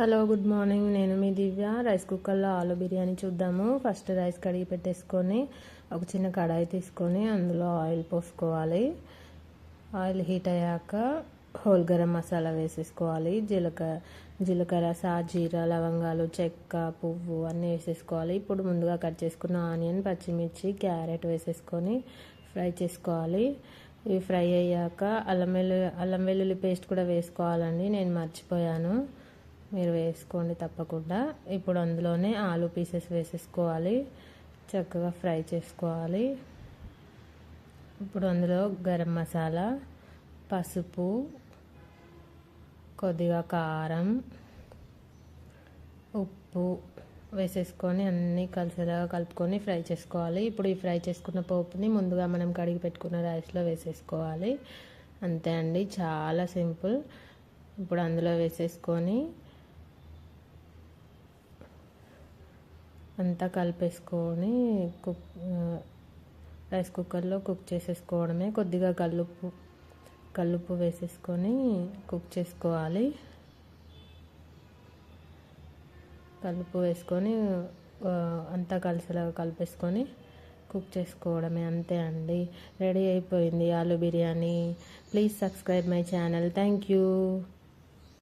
Hello good morning. నేను మీ దివ్య. Rice కుక్కర్లో ఆలు బిర్యానీ చూద్దాము. ఫస్ట్ రైస్ కడిగి పెట్టేసుకొని ఒక చిన్న కడాయి తీసుకొని అందులో ఆయిల్ పోసుకోవాలి. ఆయిల్ హీట్ అయ్యాక హోల్ గరం మసాలా వేసేసుకోవాలి. జీలకర్ర జీలకర్ర సాజీర లవంగాలు చెక్క పువ్వు అన్నీ వేసేసుకోవాలి. ఇప్పుడు ముందుగా కట్ చేసుకున్న ఆనియన్ పచ్చిమిర్చి క్యారెట్ వేసేసుకొని ఫ్రై చేసుకోవాలి. ఇవి ఫ్రై అయ్యాక అల్లం వెల్లుల్లి అల్లం వెల్లుల్లి పేస్ట్ కూడా వేసుకోవాలండి. నేను మర్చిపోయాను. మీరు వేసుకోండి తప్పకుండా. ఇప్పుడు అందులోనే ఆలు పీసెస్ వేసేసుకోవాలి. చక్కగా ఫ్రై చేసుకోవాలి. ఇప్పుడు అందులో గరం మసాలా పసుపు కొద్దిగా కారం ఉప్పు వేసేసుకొని అన్నీ కలిసేలాగా కలుపుకొని ఫ్రై చేసుకోవాలి. ఇప్పుడు ఈ ఫ్రై చేసుకున్న పోపుని ముందుగా మనం కడిగి పెట్టుకున్న రైస్లో వేసేసుకోవాలి. అంతే అండి చాలా సింపుల్. ఇప్పుడు అందులో వేసేసుకొని అంతా కలిపేసుకొని కుక్ రైస్ కుక్కర్లో కుక్ చేసేసుకోవడమే. కొద్దిగా కల్లుప్పు కల్లుప్పు వేసేసుకొని కుక్ చేసుకోవాలి. కలుపు వేసుకొని అంతా కలిసిలాగా కలిపేసుకొని కుక్ చేసుకోవడమే. అంతే అండి. రెడీ అయిపోయింది ఆలు biryani. Please subscribe my channel. Thank you.